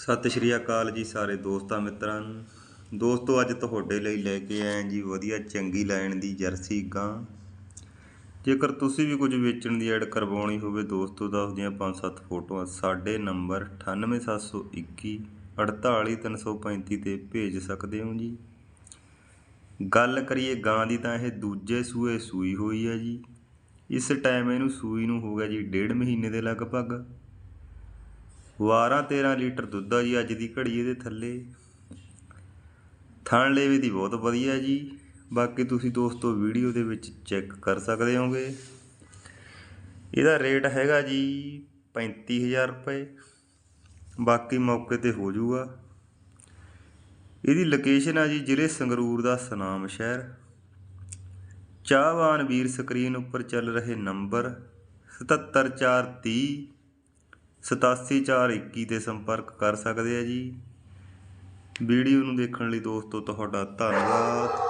ਸਤਿ ਸ਼੍ਰੀ ਅਕਾਲ ਜੀ ਸਾਰੇ ਦੋਸਤਾਂ ਮਿੱਤਰਾਂ ਨੂੰ। ਦੋਸਤੋ, ਅੱਜ ਤੁਹਾਡੇ ਲਈ ਲੈ ਕੇ ਆਏ ਜੀ ਵਧੀਆ ਚੰਗੀ ਲਾਈਨ ਦੀ ਜਰਸੀ ਗਾਂ। ਜੇਕਰ ਤੁਸੀਂ ਵੀ ਕੁਝ ਵੇਚਣ ਦੀ ਐਡ ਕਰਵਾਉਣੀ ਹੋਵੇ ਦੋਸਤੋ ਤਾਂ ਦੀਆਂ ਪੰਜ ਸੱਤ ਫੋਟੋਆਂ ਸਾਡੇ ਨੰਬਰ 98721 48335 ਤੇ ਭੇਜ ਸਕਦੇ ਹੋ ਜੀ। ਗੱਲ ਕਰੀਏ ਗਾਂ ਦੀ ਤਾਂ ਇਹ ਦੂਜੇ ਸੂਏ ਸੂਈ ਹੋਈ ਹੈ ਜੀ। ਇਸ ਟਾਈਮ ਇਹਨੂੰ ਸੂਈ ਨੂੰ ਹੋ ਗਿਆ ਜੀ ਡੇਢ ਮਹੀਨੇ ਦੇ ਲਗਭਗ। 12 13 ਲੀਟਰ ਦੁੱਧ ਆ ਜੀ, ਅੱਜ ਦੀ ਘੜੀ ਇਹਦੇ ਥੱਲੇ। ਥਣ ਲੇਵੇ ਦੀ ਬਹੁਤ ਵਧੀਆ ਜੀ। ਬਾਕੀ ਤੁਸੀਂ ਦੋਸਤੋ ਵੀਡੀਓ ਦੇ ਵਿੱਚ ਚੈੱਕ ਕਰ ਸਕਦੇ ਹੋਗੇ। ਇਹਦਾ ਰੇਟ ਹੈਗਾ ਜੀ 35000 ਰੁਪਏ। ਬਾਕੀ ਮੌਕੇ ਤੇ ਹੋ ਜਾਊਗਾ। ਇਹਦੀ ਲੋਕੇਸ਼ਨ ਆ ਜੀ ਜ਼ਿਲ੍ਹੇ ਸੰਗਰੂਰ ਦਾ ਸਨਾਮ ਸ਼ਹਿਰ। ਚਾਹਵਾਨ ਵੀਰ ਸਕਰੀਨ ਉੱਪਰ ਚੱਲ ਰਹੇ ਨੰਬਰ 77430 87421 ਤੇ ਸੰਪਰਕ ਕਰ ਸਕਦੇ ਆ ਜੀ। ਵੀਡੀਓ ਨੂੰ ਦੇਖਣ ਲਈ ਦੋਸਤੋ ਤੁਹਾਡਾ ਧੰਨਵਾਦ।